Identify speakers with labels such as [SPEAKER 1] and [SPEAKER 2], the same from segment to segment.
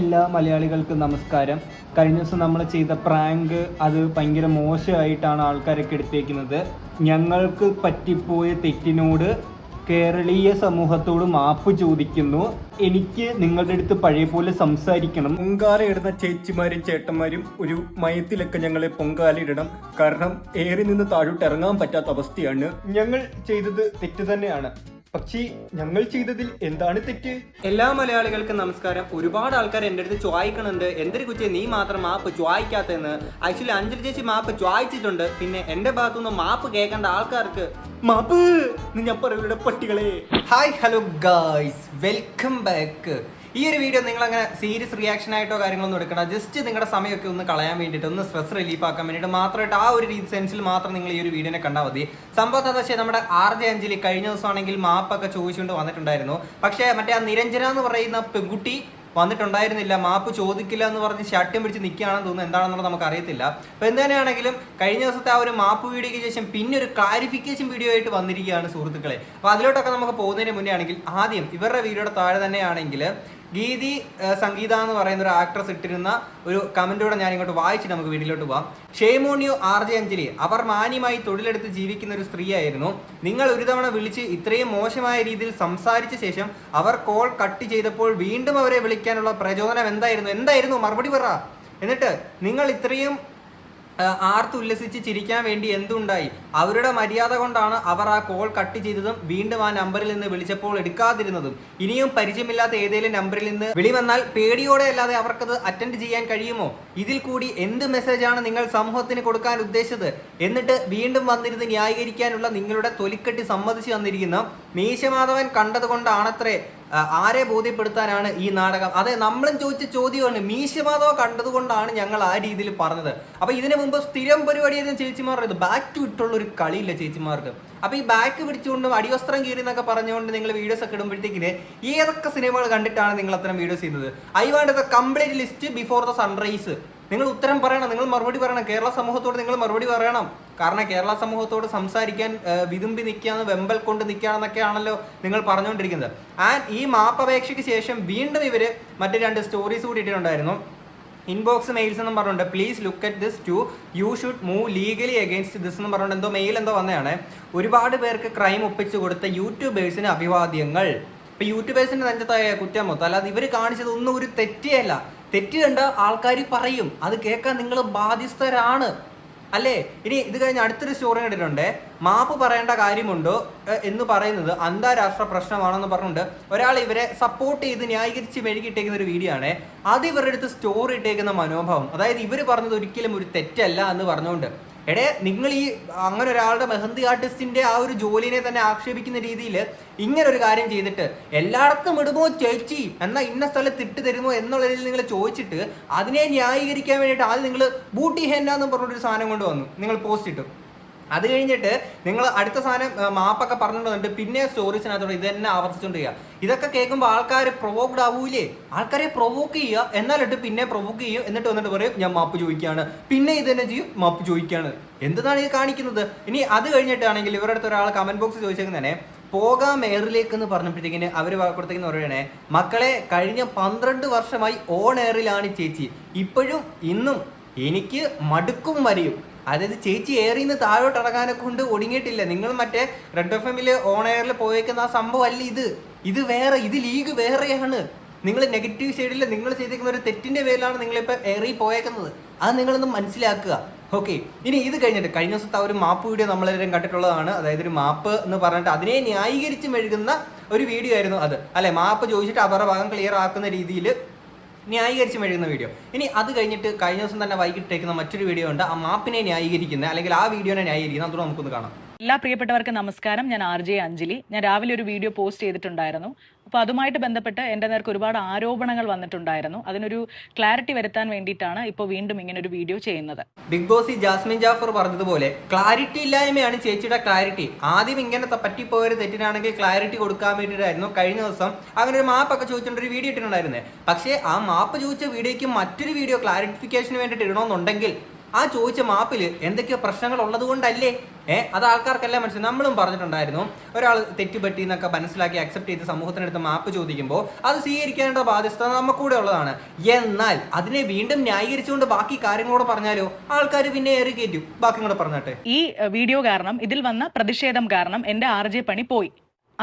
[SPEAKER 1] എല്ലാ മലയാളികൾക്കും നമസ്കാരം കഴിഞ്ഞ ദിവസം നമ്മൾ ചെയ്ത പ്രാങ്ക് അത് ഭയങ്കര മോശമായിട്ടാണ് ആൾക്കാരൊക്കെ എടുത്തേക്കുന്നത് ഞങ്ങൾക്ക് പറ്റിപ്പോയ തെറ്റിനോട് കേരളീയ സമൂഹത്തോട് മാപ്പ് ചോദിക്കുന്നു എനിക്ക് നിങ്ങളുടെ അടുത്ത് പഴയ പോലെ സംസാരിക്കണം
[SPEAKER 2] പൊങ്കാല ഇടുന്ന ചേച്ചിമാരും ചേട്ടന്മാരും ഒരു മയത്തിലൊക്കെ ഞങ്ങളെ പൊങ്കാല ഇടണം കാരണം ഏറി നിന്ന് താഴോട്ട് ഇറങ്ങാൻ പറ്റാത്ത അവസ്ഥയാണ് ഞങ്ങൾ ചെയ്തത് തെറ്റ് തന്നെയാണ് പക്ഷേ ഞങ്ങൾ ചെയ്തതിൽ എന്താണ് തെറ്റ്
[SPEAKER 1] എല്ലാ മലയാളികൾക്കും നമസ്കാരം ഒരുപാട് ആൾക്കാർ എൻ്റെ അടുത്ത് ചോദിക്കണുണ്ട് എന്തൊരു കുച്ചി നീ മാത്രം മാപ്പ് ചോദിക്കാത്തെന്ന് ആക്ച്വലി അഞ്ജലി ചേച്ചി മാപ്പ് ചോദിച്ചിട്ടുണ്ട് പിന്നെ എൻ്റെ ഭാഗത്തുനിന്ന് മാപ്പ് കേൾക്കേണ്ട ആൾക്കാർക്ക് മാപ്പ് ഞാൻ പറയുടെ പട്ടികളെ hi hello guys welcome back ഈ ഒരു വീഡിയോ നിങ്ങൾ അങ്ങനെ സീരിയസ് റിയാക്ഷൻ ആയിട്ടോ കാര്യങ്ങളൊന്നും എടുക്കണ്ട ജസ്റ്റ് നിങ്ങളുടെ സമയമൊക്കെ ഒന്ന് കളയാൻ വേണ്ടിയിട്ട് ഒന്ന് സ്ട്രെസ് റിലീഫ് ആക്കാൻ വേണ്ടിയിട്ട് മാത്രമായിട്ട് ആ ഒരു സെൻസിൽ മാത്രം നിങ്ങൾ ഈ ഒരു വീഡിയോനെ കണ്ടാൽ മതി സംഭവം എന്താ വെച്ചാൽ നമ്മുടെ ആർ ജെ അഞ്ജലി കഴിഞ്ഞ ദിവസമാണെങ്കിൽ മാപ്പൊക്കെ ചോദിച്ചുകൊണ്ട് വന്നിട്ടുണ്ടായിരുന്നു പക്ഷേ മറ്റേ ആ നിരഞ്ജന എന്ന് പറയുന്ന പെൺകുട്ടി വന്നിട്ടുണ്ടായിരുന്നില്ല മാപ്പ് ചോദിക്കില്ല എന്ന് പറഞ്ഞ് ഷട്ടും പിടിച്ച് നിൽക്കുകയാണെന്ന് തോന്നുന്നു എന്താണെന്നുള്ളത് നമുക്ക് അറിയത്തില്ല അപ്പോൾ എന്ത് കഴിഞ്ഞ ദിവസത്തെ ആ ഒരു മാപ്പ് വീഡിയോയ്ക്ക് ശേഷം പിന്നെ ഒരു ക്ലാരിഫിക്കേഷൻ വീഡിയോ ആയിട്ട് വന്നിരിക്കുകയാണ് സുഹൃത്തുക്കളെ അപ്പോൾ അതിലോട്ടൊക്കെ നമുക്ക് പോകുന്നതിന് മുന്നേ ആണെങ്കിൽ ആദ്യം ഇവരുടെ വീഡിയോയുടെ താഴെ തന്നെയാണെങ്കിൽ ഗീതി സംഗീത എന്ന് പറയുന്ന ഒരു ആക്ട്രസ് ഇട്ടിരുന്ന ഒരു കമന്റൂടെ ഞാൻ ഇങ്ങോട്ട് വായിച്ചിട്ട് നമുക്ക് വീട്ടിലോട്ട് പോവാം ഷേമോണിയു ആർ ജെ അഞ്ജലി അവർ മാന്യമായി തൊഴിലെടുത്ത് ജീവിക്കുന്ന ഒരു സ്ത്രീയായിരുന്നു നിങ്ങൾ ഒരു തവണ വിളിച്ച് ഇത്രയും മോശമായ രീതിയിൽ സംസാരിച്ച ശേഷം അവർ കോൾ കട്ട് ചെയ്തപ്പോൾ വീണ്ടും അവരെ വിളിക്കാനുള്ള പ്രചോദനം എന്തായിരുന്നു എന്തായിരുന്നു മറുപടി പറ എന്നിട്ട് നിങ്ങൾ ഇത്രയും ആർത്തുല്ലസിച്ച് ചിരിക്കാൻ വേണ്ടി എന്തുണ്ടായി അവരുടെ മര്യാദ കൊണ്ടാണ് അവർ ആ കോൾ കട്ട് ചെയ്തതും വീണ്ടും ആ നമ്പറിൽ നിന്ന് വിളിച്ചപ്പോൾ എടുക്കാതിരുന്നതും ഇനിയും പരിചയമില്ലാത്ത ഏതെങ്കിലും നമ്പറിൽ നിന്ന് വിളി വന്നാൽ പേടിയോടെ അല്ലാതെ അവർക്കത് അറ്റൻഡ് ചെയ്യാൻ കഴിയുമോ ഇതിൽ കൂടി എന്ത് മെസ്സേജാണ് നിങ്ങൾ സമൂഹത്തിന് കൊടുക്കാൻ ഉദ്ദേശിച്ചത് എന്നിട്ട് വീണ്ടും വന്നിരുന്ന് ന്യായീകരിക്കാനുള്ള നിങ്ങളുടെ തൊലിക്കെട്ടി സമ്മതിച്ചു വന്നിരിക്കുന്ന മീശമാധവൻ കൊണ്ടാണത്രേ ആരെ ബോധ്യപ്പെടുത്താനാണ് ഈ നാടകം അതെ നമ്മളും ചോദിച്ച ചോദ്യമാണ് മീശമാധവ കണ്ടതുകൊണ്ടാണ് ഞങ്ങൾ ആ രീതിയിൽ പറഞ്ഞത് അപ്പോൾ ഇതിനു മുമ്പ് സ്ഥിരം പരിപാടി ചേച്ചിമാർ ചേച്ചിമാരുടെ ബാക്ക് ടു ഇട്ടുള്ള ഒരു കളിയില്ല ചേച്ചിമാർക്ക് അപ്പോൾ ഈ ബാക്ക് പിടിച്ചുകൊണ്ടും അടിവസ്ത്രം കീറി എന്നൊക്കെ പറഞ്ഞുകൊണ്ട് നിങ്ങൾ വീഡിയോസ് ഒക്കെ ഇടുമ്പോഴത്തേക്കിന് ഏതൊക്കെ സിനിമകൾ കണ്ടിട്ടാണ് നിങ്ങൾ അത്തരം വീഡിയോസ് ചെയ്യുന്നത് I want the complete list before the sunrise നിങ്ങൾ ഉത്തരം പറയണം നിങ്ങൾ മറുപടി പറയണം കേരള സമൂഹത്തോട് നിങ്ങൾ മറുപടി പറയണം കാരണം കേരള സമൂഹത്തോട് സംസാരിക്കാൻ വിതുമ്പി നിൽക്കുകയാണ് വെമ്പൽ കൊണ്ട് നിൽക്കുകയാണെന്നൊക്കെയാണല്ലോ ആണല്ലോ നിങ്ങൾ പറഞ്ഞുകൊണ്ടിരിക്കുന്നത് ആൻഡ് ഈ മാപ്പ് അപേക്ഷയ്ക്ക് ശേഷം വീണ്ടും ഇവർ മറ്റു രണ്ട് സ്റ്റോറീസ് കൂടി ഇൻബോക്സ് മെയിൽസ് എന്നും പറഞ്ഞിട്ടുണ്ട് please look at this to you should move legally against this എന്ന് പറഞ്ഞിട്ട് എന്തോ മെയിൽ എന്തോ വന്നതാണ് ഒരുപാട് പേർക്ക് ക്രൈം ഒപ്പിച്ചു കൊടുത്ത യൂട്യൂബേഴ്സിന് അഭിവാദ്യങ്ങൾ ഇപ്പൊ യൂട്യൂബേഴ്സിന്റെ നെഞ്ചത്തായ കുറ്റം മൊത്തം അല്ലാതെ ഇവർ കാണിച്ചത് ഒന്നും ഒരു തെറ്റിയല്ല തെറ്റ് ആൾക്കാർ പറയും അത് കേൾക്കാൻ നിങ്ങൾ ബാധ്യസ്ഥരാണ് അല്ലേ ഇനി ഇത് കഴിഞ്ഞ് അടുത്തൊരു സ്റ്റോറി കണ്ടിട്ടുണ്ട് മാപ്പ് പറയേണ്ട കാര്യമുണ്ടോ എന്ന് പറയുന്നത് അന്താരാഷ്ട്ര പ്രശ്നമാണെന്ന് പറഞ്ഞിട്ടുണ്ട് ഒരാൾ ഇവരെ സപ്പോർട്ട് ചെയ്ത് ന്യായീകരിച്ച് മെഴുകിയിട്ടേക്കുന്ന ഒരു വീഡിയോ ആണ് അത് ഇവരുടെ അടുത്ത് സ്റ്റോറി ഇട്ടേക്കുന്ന മനോഭാവം അതായത് ഇവർ പറഞ്ഞത് ഒരിക്കലും ഒരു തെറ്റല്ല എന്ന് പറഞ്ഞുകൊണ്ട് എടേ നിങ്ങൾ ഈ അങ്ങനെ ഒരാളുടെ മെഹന്തി ആർട്ടിസ്റ്റിന്റെ ആ ഒരു ജോലിനെ തന്നെ ആക്ഷേപിക്കുന്ന രീതിയിൽ ഇങ്ങനെ ഒരു കാര്യം ചെയ്തിട്ട് എല്ലായിടത്തും ഇടുമോ ചേച്ചി എന്നാൽ ഇന്ന സ്ഥലത്ത് ഇട്ട് തരുമോ എന്നുള്ള രീതിയിൽ നിങ്ങൾ ചോദിച്ചിട്ട് അതിനെ ന്യായീകരിക്കാൻ വേണ്ടിയിട്ട് ആദ്യം നിങ്ങൾ ബൂട്ടി ഹെന്ന എന്ന് സാധനം സാധനം കൊണ്ടുവന്നു നിങ്ങൾ പോസ്റ്റ് ഇട്ടു അത് കഴിഞ്ഞിട്ട് നിങ്ങൾ അടുത്ത സാധനം മാപ്പൊക്കെ പറഞ്ഞിട്ടുണ്ട് പിന്നെ സ്റ്റോറീസിനകത്തോട് ഇത് തന്നെ ആവർത്തിച്ചുകൊണ്ട് ചെയ്യുക ഇതൊക്കെ കേൾക്കുമ്പോൾ ആൾക്കാർ പ്രൊവോക്ഡ് ആവൂലേ ആൾക്കാരെ പ്രൊവോക്ക് ചെയ്യുക എന്നാലിട്ട് പിന്നെ പ്രൊവോക്ക് ചെയ്യും എന്നിട്ട് വന്നിട്ട് പറയും ഞാൻ മാപ്പ് ചോദിക്കുകയാണ് പിന്നെ ഇത് തന്നെ ചെയ്യും മാപ്പ് ചോദിക്കുകയാണ് എന്താണ് ഇത് കാണിക്കുന്നത് ഇനി അത് കഴിഞ്ഞിട്ടാണെങ്കിൽ ഇവരുടെ അടുത്ത് ഒരാൾ കമന്റ് ബോക്സ് തന്നെ പോകാം എയറിലേക്ക് എന്ന് പറഞ്ഞപ്പോഴത്തേക്കിന് അവർ കൊടുത്തേക്കെന്ന് പറയണേ മക്കളെ കഴിഞ്ഞ പന്ത്രണ്ട് വർഷമായി ഓൺ എയറിലാണ് ചേച്ചി ഇപ്പോഴും ഇന്നും എനിക്ക് മടുക്കും വരെയും അതായത് ചേച്ചി ഏറിന്ന് താഴോട്ട് ഇറങ്ങാനെ കൊണ്ട് ഒടുങ്ങിയിട്ടില്ല നിങ്ങൾ മറ്റേ റെഡ് എഫ് എമ്മില് ഓൺ എയറിൽ പോയേക്കുന്ന ആ സംഭവം അല്ല ഇത് ഇത് വേറെ ഇത് ലീഗ് വേറെയാണ് നിങ്ങൾ നെഗറ്റീവ് സൈഡിൽ നിങ്ങൾ ചെയ്തേക്കുന്ന ഒരു തെറ്റിന്റെ പേരിലാണ് നിങ്ങളിപ്പോൾ ഏറി പോയേക്കുന്നത് അത് നിങ്ങളൊന്ന് മനസ്സിലാക്കുക ഓക്കെ ഇനി ഇത് കഴിഞ്ഞിട്ട് കഴിഞ്ഞ ദിവസത്തെ ഒരു മാപ്പ് വീഡിയോ നമ്മളെല്ലാം കണ്ടിട്ടുള്ളതാണ് അതായത് ഒരു മാപ്പ് എന്ന് പറഞ്ഞിട്ട് അതിനെ ന്യായീകരിച്ച് മെഴുകുന്ന ഒരു വീഡിയോ ആയിരുന്നു അത് അല്ലെ മാപ്പ് ചോദിച്ചിട്ട് അവരുടെ ഭാഗം ക്ലിയർ ആക്കുന്ന രീതിയിൽ ന്യായീകരിച്ച് മെഴുകുന്ന വീഡിയോ ഇനി അത് കഴിഞ്ഞിട്ട് കഴിഞ്ഞ ദിവസം തന്നെ വൈകിട്ടേക്കുന്ന മറ്റൊരു വീഡിയോ ഉണ്ട് ആ മാപ്പിനെ ന്യായീകരിക്കുന്ന അല്ലെങ്കിൽ ആ വീഡിയോനെ ന്യായീകരിക്കുന്ന അതുകൊണ്ട് നമുക്കൊന്ന് കാണാം എല്ലാ പ്രിയപ്പെട്ടവർക്കും നമസ്കാരം ഞാൻ ആർ ജെ അഞ്ജലി ഞാൻ രാവിലെ ഒരു വീഡിയോ പോസ്റ്റ് ചെയ്തിട്ടുണ്ടായിരുന്നു അപ്പോൾ അതുമായിട്ട് ബന്ധപ്പെട്ട് എൻ്റെ നേർക്ക് ഒരുപാട് ആരോപണങ്ങൾ വന്നിട്ടുണ്ടായിരുന്നു അതിനൊരു ക്ലാരിറ്റി വരുത്താൻ വേണ്ടിയിട്ടാണ് ഇപ്പോൾ വീണ്ടും ഇങ്ങനെ ഒരു വീഡിയോ ചെയ്യുന്നത് ബിഗ് ബോസ് ജാസ്മിൻ ജാഫർ പറഞ്ഞതുപോലെ ക്ലാരിറ്റി ഇല്ലായ്മയാണ് ചേച്ചിയുടെ ക്ലാരിറ്റി ആദ്യം ഇങ്ങനെ പറ്റിപ്പോയൊരു തെറ്റിനാണെങ്കിൽ ക്ലാരിറ്റി കൊടുക്കാൻ വേണ്ടിയിട്ടായിരുന്നു കഴിഞ്ഞ ദിവസം അങ്ങനെ ഒരു മാപ്പൊക്കെ ചോദിച്ചുകൊണ്ട് ഒരു വീഡിയോ ഇട്ടിട്ടുണ്ടായിരുന്നത് പക്ഷേ ആ മാപ്പ് ചോദിച്ച വീഡിയോയ്ക്ക് മറ്റൊരു വീഡിയോ ക്ലാരിഫിക്കേഷന് വേണ്ടിയിട്ട് ഇടണമെന്നുണ്ടെങ്കിൽ ആ ചോദിച്ച മാപ്പിൽ എന്തൊക്കെയോ പ്രശ്നങ്ങൾ ഉള്ളത് കൊണ്ടല്ലേ ഏഹ് അത് ആൾക്കാർക്കെല്ലാം മനസ്സിലായി നമ്മളും പറഞ്ഞിട്ടുണ്ടായിരുന്നു ഒരാൾ തെറ്റുപറ്റി എന്നൊക്കെ മനസ്സിലാക്കി അക്സെപ്റ്റ് ചെയ്ത് സമൂഹത്തിനടുത്ത് മാപ്പ് ചോദിക്കുമ്പോൾ അത് സ്വീകരിക്കേണ്ട ബാധ്യസ്ഥ നമുക്കൂടെ ഉള്ളതാണ് എന്നാൽ അതിനെ വീണ്ടും ന്യായീകരിച്ചുകൊണ്ട് ബാക്കി കാര്യങ്ങളോട് പറഞ്ഞാലോ ആൾക്കാർ പിന്നെ ഏറെ കയറ്റും ബാക്കി കൂടെ ഈ വീഡിയോ കാരണം ഇതിൽ വന്ന പ്രതിഷേധം കാരണം എന്റെ ആർ പണി പോയി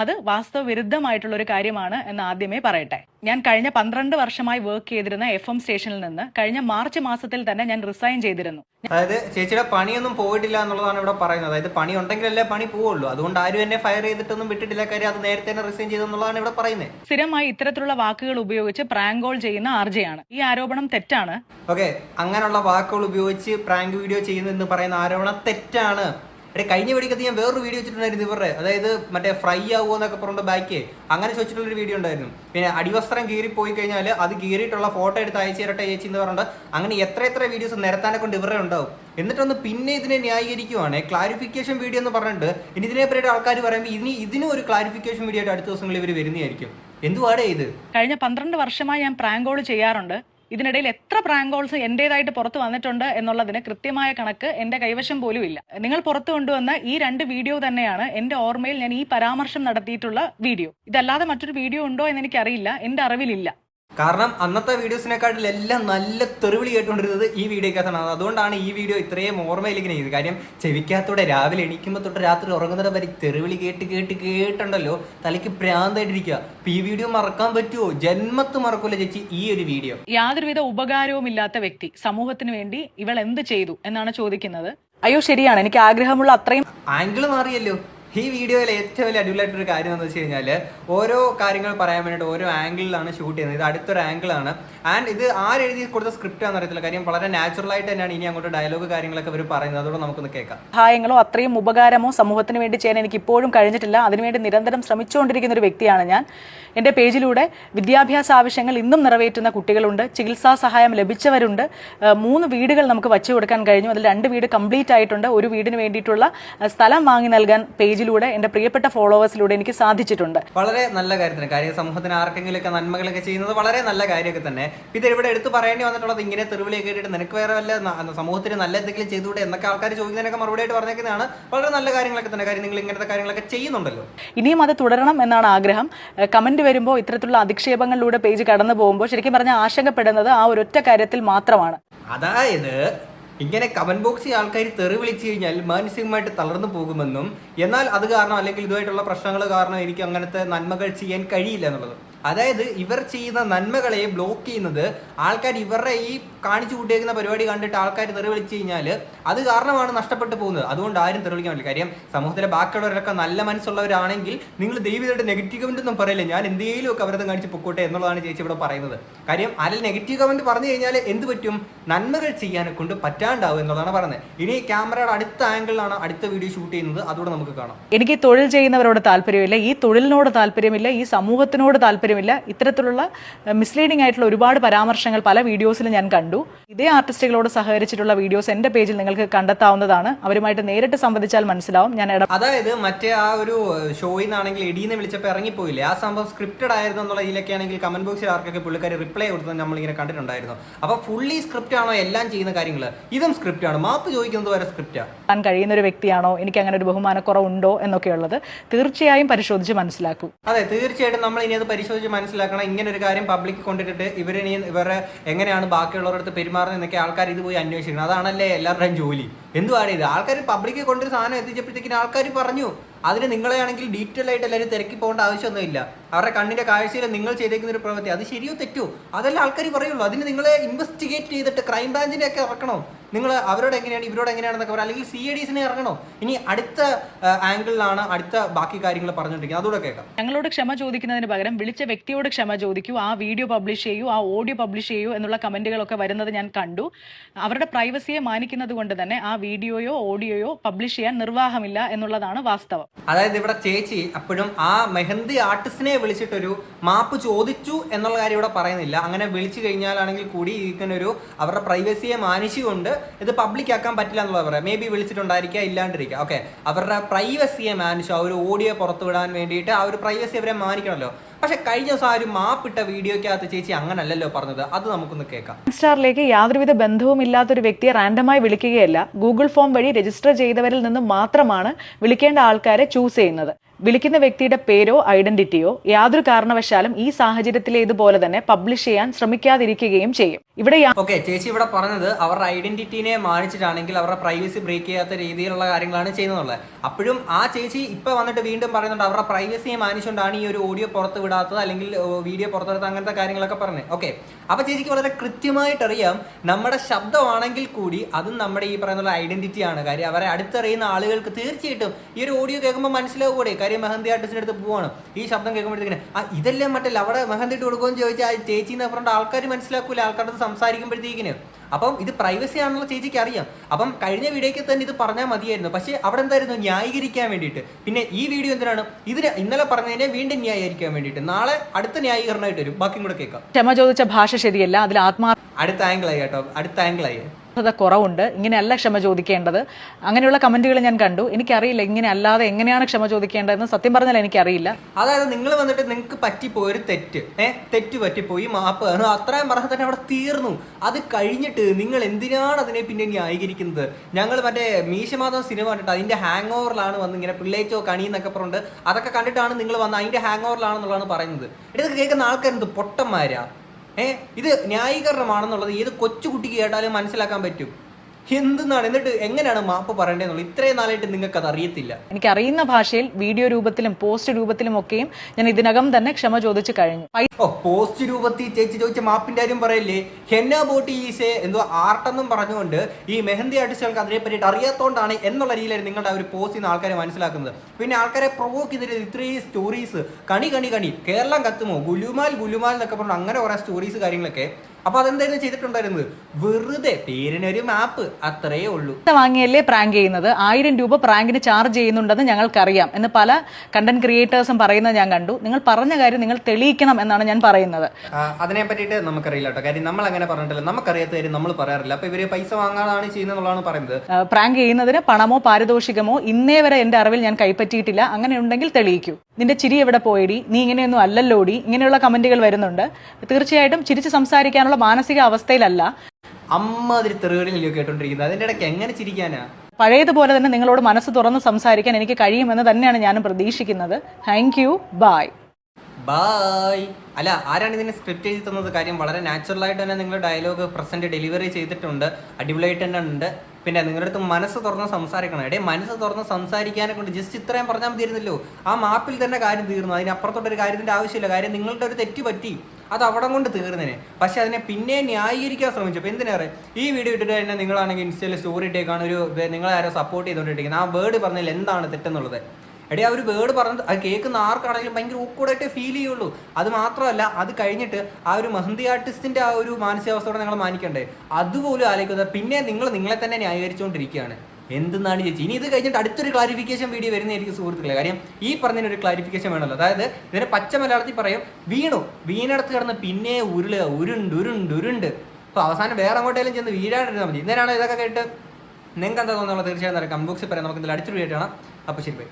[SPEAKER 1] അത് വാസ്തവവിരുദ്ധമായിട്ടുള്ള ഒരു കാര്യമാണ് എന്ന് ആദ്യമേ പറയട്ടെ ഞാൻ കഴിഞ്ഞ പന്ത്രണ്ട് വർഷമായി വർക്ക് ചെയ്തിരുന്ന എഫ് എം സ്റ്റേഷനിൽ നിന്ന് കഴിഞ്ഞ മാർച്ച് മാസത്തിൽ തന്നെ ഞാൻ റിസൈൻ ചെയ്തിരുന്നു അതായത് ചേച്ചിയുടെ പണിയൊന്നും പോയിട്ടില്ല എന്നുള്ളതാണ് ഇവിടെ പറയുന്നത് അതായത് പണി ഉണ്ടെങ്കിലല്ലേ പണി പോവുള്ളൂ അതുകൊണ്ട് ആരും എന്നെ ഫയർ ചെയ്തിട്ടൊന്നും വിട്ടിട്ടില്ല കാര്യം അത് നേരത്തെ തന്നെ റിസൈൻ ചെയ്തെന്നുള്ളതാണ് ഇവിടെ പറയുന്നത് സ്ഥിരമായി ഇത്തരത്തിലുള്ള വാക്കുകൾ ഉപയോഗിച്ച് പ്രാങ്കോൾ ചെയ്യുന്ന ആർജയാണ് ഈ ആരോപണം തെറ്റാണ് ഓക്കെ അങ്ങനെയുള്ള വാക്കുകൾ ഉപയോഗിച്ച് പ്രാങ്ക് വീഡിയോ ചെയ്യുന്നു എന്ന് പറയുന്ന ആരോപണം തെറ്റാണ് എടേ കഴിഞ്ഞ വീഡിയോക്കത്ത് ഞാൻ വേറൊരു വീഡിയോ വെച്ചിട്ടുണ്ടായിരുന്നു ഇവരുടെ അതായത് മറ്റേ ഫ്രൈ ആവുമോ എന്നൊക്കെ പറഞ്ഞിട്ട് ബാക്ക് അങ്ങനെ ചോദിച്ചിട്ടുള്ളൊരു വീഡിയോ ഉണ്ടായിരുന്നു പിന്നെ അടിവസ്ത്രം കീറി പോയി കഴിഞ്ഞാൽ അത് കീറിയിട്ടുള്ള ഫോട്ടോ എടുത്ത് അയച്ചു തരട്ടെ ചേച്ചി എന്ന് പറഞ്ഞിട്ട് അങ്ങനെ എത്ര എത്ര വീഡിയോസ് നിരത്താനെ കൊണ്ട് ഇവരുടെ ഉണ്ടാവും എന്നിട്ടൊന്ന് പിന്നെ ഇതിനെ ന്യായീകരിക്കുവാണ് ക്ലാരിഫിക്കേഷൻ വീഡിയോ എന്ന് പറഞ്ഞിട്ട് ഇനി ഇതിനെപ്പറ്റി ആൾക്കാർ പറയുമ്പോൾ ഇനി ഇതിനും ഒരു ക്ലാരിഫിക്കേഷൻ വീഡിയോ ആയിട്ട് അടുത്ത ദിവസങ്ങളിൽ ഇവർ വരുന്നതായിരിക്കും എന്തുവാടേ ഇത് കഴിഞ്ഞ പന്ത്രണ്ട് വർഷമായി ഞാൻ പ്രാങ്കോൾ ചെയ്യാറുണ്ട് ഇതിനിടയിൽ എത്ര പ്രാങ്ക് കോൾസ് എൻ്റേതായിട്ട് പുറത്ത് വന്നിട്ടുണ്ട് എന്നുള്ളതിന് കൃത്യമായ കണക്ക് എന്റെ കൈവശം പോലും ഇല്ല നിങ്ങൾ പുറത്തു കൊണ്ടുവന്ന ഈ രണ്ട് വീഡിയോ തന്നെയാണ് എന്റെ ഓർമ്മയിൽ ഞാൻ ഈ പരാമർശം നടത്തിയിട്ടുള്ള വീഡിയോ ഇതല്ലാതെ മറ്റൊരു വീഡിയോ ഉണ്ടോ എന്ന് എനിക്കറിയില്ല എന്റെ അറിവിലില്ല കാരണം അന്നത്തെ വീഡിയോസിനെക്കാട്ടിൽ എല്ലാം നല്ല തെറിവിളി കേട്ടുകൊണ്ടിരുന്നത് ഈ വീഡിയോക്കകത്താണ് അതുകൊണ്ടാണ് ഈ വീഡിയോ ഇത്രയും ഓർമ്മയിലിങ്ങനെ ചെയ്തത് കാര്യം ചെവിക്കാത്തോടെ രാവിലെ എണീക്കുമ്പോൾ തൊട്ട് രാത്രി ഉറങ്ങുന്നത് വരെ തെറിവിളി കേട്ട് കേട്ട് കേട്ടുണ്ടല്ലോ തലയ്ക്ക് പ്രാന്തായിട്ടിരിക്കുക ഈ വീഡിയോ മറക്കാൻ പറ്റുമോ ജന്മത്ത് മറക്കൂല ചേച്ചി ഈ ഒരു വീഡിയോ യാതൊരുവിധ ഉപകാരവും ഇല്ലാത്ത വ്യക്തി സമൂഹത്തിന് വേണ്ടി ഇവൾ എന്ത് ചെയ്തു എന്നാണ് ചോദിക്കുന്നത് അയ്യോ ശരിയാണ് എനിക്ക് ആഗ്രഹമുള്ള അത്രയും ആംഗിൾ മാറിയല്ലോ ഈ വീഡിയോയിലെ ഏറ്റവും വലിയ അടിപൊളിയായിട്ടൊരു കാര്യം എന്ന് വെച്ച് കഴിഞ്ഞാൽ ഓരോ കാര്യങ്ങൾ പറയാൻ വേണ്ടിയിട്ട് ഓരോ ആംഗിളിലാണ് ഷൂട്ട് ചെയ്യുന്നത് ഇത് അടുത്തൊരു ആംഗിളാണ് ആൻഡ് ഇത് ആരെഴുതി കൊടുത്ത സ്ക്രിപ്റ്റ് ആണെന്ന് അറിയത്തില്ല കാര്യം വളരെ നാച്ചുറലായിട്ട് തന്നെയാണ് ഇനി അങ്ങോട്ട് ഡയലോഗ് കാര്യങ്ങളൊക്കെ അവർ പറയുന്നത് അതോടെ നമുക്കൊന്ന് കേൾക്കാം സഹായങ്ങളോ അത്രയും ഉപകാരമോ സമൂഹത്തിന് വേണ്ടി ചെയ്യാൻ എനിക്ക് ഇപ്പോഴും കഴിഞ്ഞിട്ടില്ല അതിനുവേണ്ടി നിരന്തരം ശ്രമിച്ചുകൊണ്ടിരിക്കുന്ന ഒരു വ്യക്തിയാണ് ഞാൻ എൻ്റെ പേജിലൂടെ വിദ്യാഭ്യാസ ആവശ്യങ്ങൾ ഇന്നും നിറവേറ്റുന്ന കുട്ടികളുണ്ട് ചികിത്സാ സഹായം ലഭിച്ചവരുണ്ട് മൂന്ന് വീടുകൾ നമുക്ക് വച്ചു കൊടുക്കാൻ കഴിഞ്ഞു അതിൽ രണ്ട് വീട് കംപ്ലീറ്റ് ആയിട്ടുണ്ട് ഒരു വീടിന് വേണ്ടിയിട്ടുള്ള സ്ഥലം വാങ്ങി നൽകാൻ പേജ് പേജിലൂടെ എൻ്റെ പ്രിയപ്പെട്ട ഫോളോവേഴ്സിലൂടെ എനിക്ക് സാധിച്ചിട്ടുണ്ട് വളരെ നല്ല കാര്യത്തിന് കാര്യം സമൂഹത്തിന് ആർക്കെങ്കിലും നന്മകളൊക്കെ ചെയ്യുന്നത് വളരെ നല്ല കാര്യമൊക്കെ തന്നെ ഇത് ഇവിടെ എടുത്തു പറയേണ്ടി വന്നിട്ടുള്ളത് ഇങ്ങനെ തെരുവിലെ കേട്ടിട്ട് നിനക്ക് വേറെ വല്ല സമൂഹത്തിന് നല്ല എന്തെങ്കിലും ചെയ്തുകൂടെ എന്നൊക്കെ ആൾക്കാർ ചോദിക്കുന്നതിനൊക്കെ മറുപടി ആയിട്ട് പറഞ്ഞേക്കുന്നതാണ് വളരെ നല്ല കാര്യങ്ങളൊക്കെ തന്നെ കാര്യം നിങ്ങൾ ഇങ്ങനത്തെ കാര്യങ്ങളൊക്കെ ചെയ്യുന്നുണ്ടല്ലോ ഇനിയും അത് തുടരണം എന്നാണ് ആഗ്രഹം കമന്റ് വരുമ്പോൾ ഇത്തരത്തിലുള്ള അധിക്ഷേപങ്ങളിലൂടെ പേജ് കടന്നു പോകുമ്പോൾ ശരിക്കും പറഞ്ഞാൽ ആശങ്കപ്പെടുന്നത് ആ ഒരൊറ്റ കാര്യത്തിൽ മാത്രമാണ് അതായത് ഇങ്ങനെ കമന്റ് ബോക്സിൽ ആൾക്കാർ തെറി വിളിച്ചു കഴിഞ്ഞാൽ മാനസികമായിട്ട് തളർന്നു പോകുമെന്നും എന്നാൽ അത് കാരണം അല്ലെങ്കിൽ ഇതുമായിട്ടുള്ള പ്രശ്നങ്ങൾ കാരണം എനിക്ക് അങ്ങനത്തെ നന്മകൾ ചെയ്യാൻ കഴിയില്ല എന്നുള്ളത് അതായത് ഇവർ ചെയ്യുന്ന നന്മകളെ ബ്ലോക്ക് ചെയ്യുന്നത് ആൾക്കാർ ഇവരുടെ ഈ കാണിച്ചു കൂട്ടിയേക്കുന്ന പരിപാടി കണ്ടിട്ട് ആൾക്കാർ തെറിവിളിച്ചു കഴിഞ്ഞാൽ അത് കാരണമാണ് നഷ്ടപ്പെട്ടു പോകുന്നത് അതുകൊണ്ട് ആരും വിളിക്കാൻ പറ്റില്ല കാര്യം സമൂഹത്തിലെ ബാക്കിയുള്ളവരൊക്കെ നല്ല മനസ്സുള്ളവരാണെങ്കിൽ നിങ്ങൾ ദൈവമായിട്ട് നെഗറ്റീവ് കമൻ്റ് ഒന്നും പറയില്ല ഞാൻ എന്തെങ്കിലും ഒക്കെ അവരത് കാണിച്ച് പൊക്കോട്ടെ എന്നുള്ളതാണ് ചേച്ചി ഇവിടെ പറയുന്നത് കാര്യം അതിൽ നെഗറ്റീവ് കമൻറ്റ് പറഞ്ഞു കഴിഞ്ഞാൽ എന്ത് പറ്റും നന്മകൾ ചെയ്യാനെ കൊണ്ട് പറ്റാണ്ടാവും എന്നുള്ളതാണ് പറയുന്നത് ഇനി ക്യാമറയുടെ അടുത്ത ആംഗിളിലാണ് അടുത്ത വീഡിയോ ഷൂട്ട് ചെയ്യുന്നത് അതുകൂടെ നമുക്ക് കാണാം എനിക്ക് തൊഴിൽ ചെയ്യുന്നവരോട് താല്പര്യമില്ല ഈ തൊഴിലിനോട് താല്പര്യമില്ല ഈ സമൂഹത്തിനോട് താല്പര്യമില്ല ഇത്തരത്തിലുള്ള മിസ്ലീഡിംഗ് ആയിട്ടുള്ള ഒരുപാട് പരാമർശങ്ങൾ പല വീഡിയോസിലും ഞാൻ കണ്ടു കണ്ടു ഇതേ ആർട്ടിസ്റ്റുകളോട് സഹകരിച്ചിട്ടുള്ള വീഡിയോസ് എൻ്റെ പേജിൽ നിങ്ങൾക്ക് കണ്ടെത്താവുന്നതാണ് അവരുമായിട്ട് നേരിട്ട് സംബന്ധിച്ചാൽ മനസ്സിലാവും ഞാൻ അതായത് മറ്റേ ആ ഒരു ഷോയിൽ നിന്നാണെങ്കിൽ ഇടീന്ന് വിളിച്ചപ്പോൾ ഇറങ്ങിപ്പോയില്ലേ ആ സംഭവം സ്ക്രിപ്റ്റഡ് ആയിരുന്നു എന്നുള്ള ഇതിലൊക്കെ ആണെങ്കിൽ കമന്റ് ബോക്സിൽ ആർക്കൊക്കെ പുള്ളിക്കാർ റിപ്ലൈ കൊടുത്തത് ഇങ്ങനെ കണ്ടിട്ടുണ്ടായിരുന്നു അപ്പോൾ ഫുള്ളി സ്ക്രിപ്റ്റ് ആണോ എല്ലാം ചെയ്യുന്ന കാര്യങ്ങൾ ഇതും സ്ക്രിപ്റ്റ് ആണ് മാപ്പ് ചോദിക്കുന്നത് വരെ സ്ക്രിപ്റ്റാണ് താൻ കഴിയുന്ന ഒരു വ്യക്തിയാണോ എനിക്ക് അങ്ങനെ ഒരു ബഹുമാനക്കുറവുണ്ടോ എന്നൊക്കെയുള്ളത് തീർച്ചയായും പരിശോധിച്ച് മനസ്സിലാക്കൂ അതെ തീർച്ചയായിട്ടും നമ്മൾ ഇനി അത് പരിശോധിച്ച് മനസ്സിലാക്കണം ഇങ്ങനെ ഒരു കാര്യം പബ്ലിക് കൊണ്ടിട്ടിട്ട് ഇവരെ ഇവരെ എങ്ങനെയാണ് ബാക്കിയുള്ളവർ അടുത്ത് പെരുമാറുന്ന എന്നൊക്കെ ആൾക്കാർ ഇത് പോയി അന്വേഷിക്കണം അതാണല്ലേ എല്ലാവരുടെയും ജോലി എന്തുവാണ് ഇത് ആൾക്കാർ പബ്ലിക്കിൽ കൊണ്ടൊരു സാധനം എത്തിച്ചപ്പോഴത്തേക്കിന് ആൾക്കാർ പറഞ്ഞു അതിന് നിങ്ങളെയാണെങ്കിൽ ഡീറ്റെയിൽ ആയിട്ട് എല്ലാവരും തിരക്കി പോകേണ്ട ആവശ്യമൊന്നുമില്ല അവരുടെ കണ്ണിന്റെ കാഴ്ചയിൽ നിങ്ങൾ ചെയ്തേക്കുന്ന ഒരു പ്രവൃത്തി അത് ശരിയോ തെറ്റോ അതല്ല ആൾക്കാർ പറയുള്ളൂ അതിന് നിങ്ങളെ ഇൻവെസ്റ്റിഗേറ്റ് ചെയ്തിട്ട് ക്രൈം ബ്രാഞ്ചിനെ ഒക്കെ ഇറക്കണോ നിങ്ങൾ അവരോട് എങ്ങനെയാണ് ഇവരോട് എങ്ങനെയാണെന്നൊക്കെ പറയാം അല്ലെങ്കിൽ സി എ ഡിസിനെ ഇറങ്ങണോ ഇനി അടുത്ത ആംഗിളിലാണ് അടുത്ത ബാക്കി കാര്യങ്ങൾ പറഞ്ഞുകൊണ്ടിരിക്കുന്നത് അതുകൂടെ കേൾക്കാം ഞങ്ങളോട് ക്ഷമ ചോദിക്കുന്നതിന് പകരം വിളിച്ച വ്യക്തിയോട് ക്ഷമ ചോദിക്കൂ ആ വീഡിയോ പബ്ലിഷ് ചെയ്യൂ ആ ഓഡിയോ പബ്ലിഷ് ചെയ്യൂ എന്നുള്ള കമന്റുകളൊക്കെ വരുന്നത് ഞാൻ കണ്ടു അവരുടെ പ്രൈവസിയെ മാനിക്കുന്നത് കൊണ്ട് തന്നെ ആ വീഡിയോയോ ഓഡിയോയോ പബ്ലിഷ് ചെയ്യാൻ നിർവാഹമില്ല എന്നുള്ളതാണ് വാസ്തവം അതായത് ഇവിടെ ചേച്ചി അപ്പോഴും ആ മെഹന്തി ആർട്ടിസ്റ്റിനെ വിളിച്ചിട്ടൊരു മാപ്പ് ചോദിച്ചു എന്നുള്ള കാര്യം ഇവിടെ പറയുന്നില്ല അങ്ങനെ വിളിച്ചു കഴിഞ്ഞാലാണെങ്കിൽ കൂടി ഇതിനൊരു അവരുടെ പ്രൈവസിയെ മാനിച്ചുകൊണ്ട് ഇത് പബ്ലിക് ആക്കാൻ പറ്റില്ല എന്നുള്ളത് പറയാം മേ ബി വിളിച്ചിട്ടുണ്ടായിരിക്കുക ഇല്ലാണ്ടിരിക്കുക ഓക്കെ അവരുടെ പ്രൈവസിയെ മാനിച്ചു ആ ഒരു ഓഡിയോ പുറത്തുവിടാൻ വേണ്ടിയിട്ട് ആ ഒരു പ്രൈവസി അവരെ മാനിക്കണമല്ലോ പക്ഷെ കഴിഞ്ഞ ദിവസം ആ ഒരു മാപ്പിട്ട വീഡിയോക്കകത്ത് ചേച്ചി അങ്ങനല്ലല്ലോ പറഞ്ഞത് അത് നമുക്കൊന്ന് കേൾക്കാം സ്റ്റാറിലേക്ക് യാതൊരുവിധ ബന്ധവും ഇല്ലാത്ത ഒരു വ്യക്തിയെ റാൻഡമായി വിളിക്കുകയല്ല ഗൂഗിൾ ഫോം വഴി രജിസ്റ്റർ ചെയ്തവരിൽ നിന്ന് മാത്രമാണ് വിളിക്കേണ്ട ആൾക്കാരെ ചൂസ് ചെയ്യുന്നത് വിളിക്കുന്ന വ്യക്തിയുടെ പേരോ ഐഡന്റിറ്റിയോ യാതൊരു കാരണവശാലും ഈ സാഹചര്യത്തിലേതുപോലെ തന്നെ പബ്ലിഷ് ചെയ്യാൻ ശ്രമിക്കാതിരിക്കുകയും ചെയ്യും ഇവിടെ ഓക്കെ ചേച്ചി ഇവിടെ പറഞ്ഞത് അവരുടെ ഐഡന്റിറ്റിനെ മാനിച്ചിട്ടാണെങ്കിൽ അവരുടെ പ്രൈവസി ബ്രേക്ക് ചെയ്യാത്ത രീതിയിലുള്ള കാര്യങ്ങളാണ് ചെയ്യുന്നത് അപ്പോഴും ആ ചേച്ചി ഇപ്പൊ വന്നിട്ട് വീണ്ടും പറയുന്നുണ്ട് അവരുടെ പ്രൈവസിയെ മാനിച്ചുകൊണ്ടാണ് ഈ ഒരു ഓഡിയോ പുറത്ത് വിടാത്തത് അല്ലെങ്കിൽ വീഡിയോ പുറത്തെടുത്ത അങ്ങനത്തെ കാര്യങ്ങളൊക്കെ പറഞ്ഞത് ഓക്കെ അപ്പൊ ചേച്ചിക്ക് വളരെ കൃത്യമായിട്ട് അറിയാം നമ്മുടെ ശബ്ദമാണെങ്കിൽ കൂടി അതും നമ്മുടെ ഈ പറയുന്ന ഐഡന്റിറ്റിയാണ് കാര്യം അവരെ അടുത്തറിയുന്ന ആളുകൾക്ക് തീർച്ചയായിട്ടും ഈ ഒരു ഓഡിയോ കേൾക്കുമ്പോൾ മനസ്സിലാവുകൂടെ ഭാര്യ മെഹന്തി ആർട്ടിസ്റ്റിൻ്റെ അടുത്ത് പോവാണ് ഈ ശബ്ദം കേൾക്കുമ്പോഴത്തേക്കിന് ആ ഇതല്ലേ മറ്റല്ല അവിടെ മെഹന്തി ഇട്ട് കൊടുക്കുമെന്ന് ചോദിച്ചാൽ ആ ചേച്ചി എന്ന് പറഞ്ഞ ആൾക്കാർ മനസ്സിലാക്കൂല ആൾക്കാരുടെ സംസാരിക്കുമ്പോഴത്തേക്കിന് അപ്പം ഇത് പ്രൈവസി ആണെന്നുള്ള ചേച്ചിക്ക് അറിയാം അപ്പം കഴിഞ്ഞ വീഡിയോയ്ക്ക് തന്നെ ഇത് പറഞ്ഞാൽ മതിയായിരുന്നു പക്ഷേ അവിടെ എന്തായിരുന്നു ന്യായീകരിക്കാൻ വേണ്ടിയിട്ട് പിന്നെ ഈ വീഡിയോ എന്തിനാണ് ഇതിന് ഇന്നലെ പറഞ്ഞതിനെ വീണ്ടും ന്യായീകരിക്കാൻ വേണ്ടിയിട്ട് നാളെ അടുത്ത ന്യായീകരണമായിട്ട് വരും ബാക്കി കൂടെ കേൾക്കാം ക്ഷമ ചോദിച്ച ഭാഷ ശരിയല്ല അതിൽ ആത്മാ അടുത്ത ആംഗിളായി കേട്ടോ അടുത്ത ആംഗിളായി സാധ്യത കുറവുണ്ട് ഇങ്ങനെയല്ല ക്ഷമ ചോദിക്കേണ്ടത് അങ്ങനെയുള്ള കമന്റുകൾ ഞാൻ കണ്ടു എനിക്കറിയില്ല ഇങ്ങനെ അല്ലാതെ എങ്ങനെയാണ് ക്ഷമ ചോദിക്കേണ്ടതെന്ന് സത്യം പറഞ്ഞാൽ എനിക്കറിയില്ല അതായത് നിങ്ങൾ വന്നിട്ട് നിങ്ങൾക്ക് പറ്റിപ്പോയി ഒരു തെറ്റ് ഏഹ് തെറ്റ് പറ്റിപ്പോയി മാപ്പ് അത്രയും പറഞ്ഞാൽ തന്നെ അവിടെ തീർന്നു അത് കഴിഞ്ഞിട്ട് നിങ്ങൾ എന്തിനാണ് അതിനെ പിന്നെ ന്യായീകരിക്കുന്നത് ഞങ്ങൾ മറ്റേ മീശമാധവം സിനിമ കണ്ടിട്ട് അതിന്റെ ഹാങ് ഓവറിലാണ് വന്ന് ഇങ്ങനെ പിള്ളേച്ചോ കണി എന്നൊക്കെ അതൊക്കെ കണ്ടിട്ടാണ് നിങ്ങൾ വന്ന് അതിന്റെ ഹാങ് ഓവറിലാണെന്നുള്ളതാണ് പറയുന്നത് ഇതൊക്കെ കേൾക്കുന്ന ആൾക്കാരെന്ത് പൊട്ടന്മാരാ ഏഹ് ഇത് ന്യായീകരണമാണെന്നുള്ളത് ഏത് കൊച്ചു കേട്ടാലും മനസ്സിലാക്കാൻ പറ്റും എന്തെന്നാണ് എന്നിട്ട് എങ്ങനെയാണ് മാപ്പ് പറയേണ്ടത് ഇത്രയും നാളായിട്ട് നിങ്ങൾക്ക് അത് അറിയത്തില്ല എനിക്ക് അറിയുന്ന ഭാഷയിൽ വീഡിയോ രൂപത്തിലും പോസ്റ്റ് രൂപത്തിലും ഒക്കെയും ഞാൻ ഇതിനകം തന്നെ ക്ഷമ ചോദിച്ചു കഴിഞ്ഞു പോസ്റ്റ് രൂപത്തിൽ ചേച്ചി ചോദിച്ച മാപ്പിന്റെ കാര്യം പറയല്ലേ ഹെന്ന ബോട്ടി ഈസേ എന്തോ ആർട്ടെന്നും പറഞ്ഞുകൊണ്ട് ഈ മെഹന്തി ആർട്ടിസ്റ്റുകൾക്ക് അതിനെ പറ്റിയിട്ട് അറിയാത്തോണ്ടാണ് എന്നുള്ള രീതിയിലാണ് നിങ്ങളുടെ ആ ഒരു പോസ്റ്റ് ചെയ്യുന്ന ആൾക്കാരെ മനസ്സിലാക്കുന്നത് പിന്നെ ആൾക്കാരെ പ്രൊവോക്ക് ചെയ്തിട്ട് ഇത്രയും സ്റ്റോറീസ് കണി കണി കണി കേരളം കത്തുമോ ഗുലുമാൽ ഗുലുമാൽ എന്നൊക്കെ പറഞ്ഞു അങ്ങനെ കുറെ സ്റ്റോറീസ് കാര്യങ്ങളൊക്കെ അപ്പൊ അതെന്തായിരുന്നു ചെയ്തിട്ടുണ്ടായിരുന്നത് വെറുതെ പേരിനൊരു മാപ്പ് അത്രയേ ഉള്ളൂ വാങ്ങിയല്ലേ പ്രാങ്ക് ചെയ്യുന്നത് ആയിരം രൂപ പ്രാങ്കിന് ചാർജ് ചെയ്യുന്നുണ്ടെന്ന് ഞങ്ങൾക്കറിയാം എന്ന് പല കണ്ടന്റ് ക്രിയേറ്റേഴ്സും പറയുന്നത് ഞാൻ കണ്ടു നിങ്ങൾ പറഞ്ഞ കാര്യം നിങ്ങൾ തെളിയിക്കണം എന്നാണ് ഞാൻ പറയുന്നത് അതിനെ പറ്റിയിട്ട് നമുക്കറിയില്ല കേട്ടോ കാര്യം നമ്മൾ അങ്ങനെ പറഞ്ഞിട്ടില്ല നമുക്കറിയാത്ത കാര്യം നമ്മൾ പറയാറില്ല അപ്പൊ ഇവര് പൈസ വാങ്ങാനാണ് ചെയ്യുന്നതാണ് പറയുന്നത് പ്രാങ്ക് ചെയ്യുന്നതിന് പണമോ പാരിതോഷികമോ ഇന്നേ വരെ എന്റെ അറിവിൽ ഞാൻ കൈപ്പറ്റിയിട്ടില്ല അങ്ങനെ ഉണ്ടെങ്കിൽ തെളിയിക്കൂ നിന്റെ ചിരി എവിടെ പോയിടി നീ ഇങ്ങനെയൊന്നും അല്ലല്ലോടി ഇങ്ങനെയുള്ള കമന്റുകൾ വരുന്നുണ്ട് തീർച്ചയായിട്ടും ചിരിച്ച് സംസാരിക്കാനുള്ള മാനസിക അവസ്ഥയിലല്ല അമ്മ അതിൻ്റെ എങ്ങനെ ചിരിക്കാനാ പഴയതുപോലെ തന്നെ നിങ്ങളോട് മനസ്സ് തുറന്ന് സംസാരിക്കാൻ എനിക്ക് കഴിയുമെന്ന് തന്നെയാണ് ഞാനും പ്രതീക്ഷിക്കുന്നത് താങ്ക് യു ബായ് ബായ് അല്ല ആരാണ് ഇതിന് സ്ക്രിപ്റ്റ് എഴുതി തന്നത് കാര്യം വളരെ നാച്ചുറലായിട്ട് തന്നെ നിങ്ങൾ ഡയലോഗ് പ്രസന്റ് ഡെലിവറി ചെയ്തിട്ടുണ്ട് അടിപൊളിയായിട്ട് തന്നെ ഉണ്ട് പിന്നെ നിങ്ങളുടെ അടുത്ത് മനസ്സ് തുറന്ന് സംസാരിക്കണം ഇടയിൽ മനസ്സ് തുറന്ന് സംസാരിക്കാനെ കൊണ്ട് ജസ്റ്റ് ഇത്രയും പറഞ്ഞാൽ മതിയിരുന്നല്ലോ ആ മാപ്പിൽ തന്നെ കാര്യം തീർന്നു അതിനപ്പുറത്തോട്ടൊരു കാര്യത്തിൻ്റെ ആവശ്യമില്ല കാര്യം നിങ്ങളുടെ ഒരു തെറ്റ് പറ്റി അത് അവിടെ കൊണ്ട് തീർന്നതിനെ പക്ഷെ അതിനെ പിന്നെ ന്യായീകരിക്കാൻ ശ്രമിച്ചപ്പോൾ എന്തിനേറെ ഈ വീഡിയോ ഇട്ടിട്ട് തന്നെ നിങ്ങളാണെങ്കിൽ ഇൻസ്റ്റയിൽ സ്റ്റോറി ഇട്ടേക്കാണ് ഒരു നിങ്ങളെ ആരോ സപ്പോർട്ട് ചെയ്തുകൊണ്ടിരിക്കുന്നത് ആ വേർഡ് പറഞ്ഞാൽ എന്താണ് തെറ്റെന്നുള്ളത് എടേ ആ ഒരു വേർഡ് പറഞ്ഞത് അത് കേൾക്കുന്ന ആർക്കാണെങ്കിലും ഭയങ്കര ഓക്കൂടായിട്ട് ഫീൽ ചെയ്യുള്ളൂ അത് മാത്രമല്ല അത് കഴിഞ്ഞിട്ട് ആ ഒരു മെഹന്തി ആർട്ടിസ്റ്റിന്റെ ആ ഒരു മാനസികാവസ്ഥയോടെ നിങ്ങൾ മാനിക്കണ്ടേ അതുപോലും ആലോചിക്കുന്നത് പിന്നെ നിങ്ങൾ നിങ്ങളെ തന്നെ ന്യായീകരിച്ചുകൊണ്ടിരിക്കുകയാണ് എന്തെന്നാണ് ചേച്ചി ഇനി ഇത് കഴിഞ്ഞിട്ട് അടുത്തൊരു ക്ലാരിഫിക്കേഷൻ വീഡിയോ വരുന്നതായിരിക്കും സുഹൃത്തുക്കളെ കാര്യം ഈ പറഞ്ഞതിന് ഒരു ക്ലാരിഫിക്കേഷൻ വേണമല്ലോ അതായത് ഇതിനെ പച്ച മലയാളത്തിൽ പറയും വീണു വീണടത്ത് കിടന്ന് പിന്നെ ഉരുള് ഉരുണ്ട് ഉരുണ്ട് ഉരുണ്ട് അപ്പോൾ അവസാനം വേറെ അങ്ങോട്ടേലും ചെന്ന് വീഴാണ്ടിരുന്നാൽ മതി ഇന്നേരാണോ ഇതൊക്കെ കേട്ട് നിങ്ങൾക്ക് എന്താ തോന്നുന്നത് തീർച്ചയായും കമന്റ് കമ്പോക്സിൽ പറയാം നമുക്ക് ഇതിൽ അടുത്തൊരു വീഡിയോ കാണാം അപ്പോൾ ശരി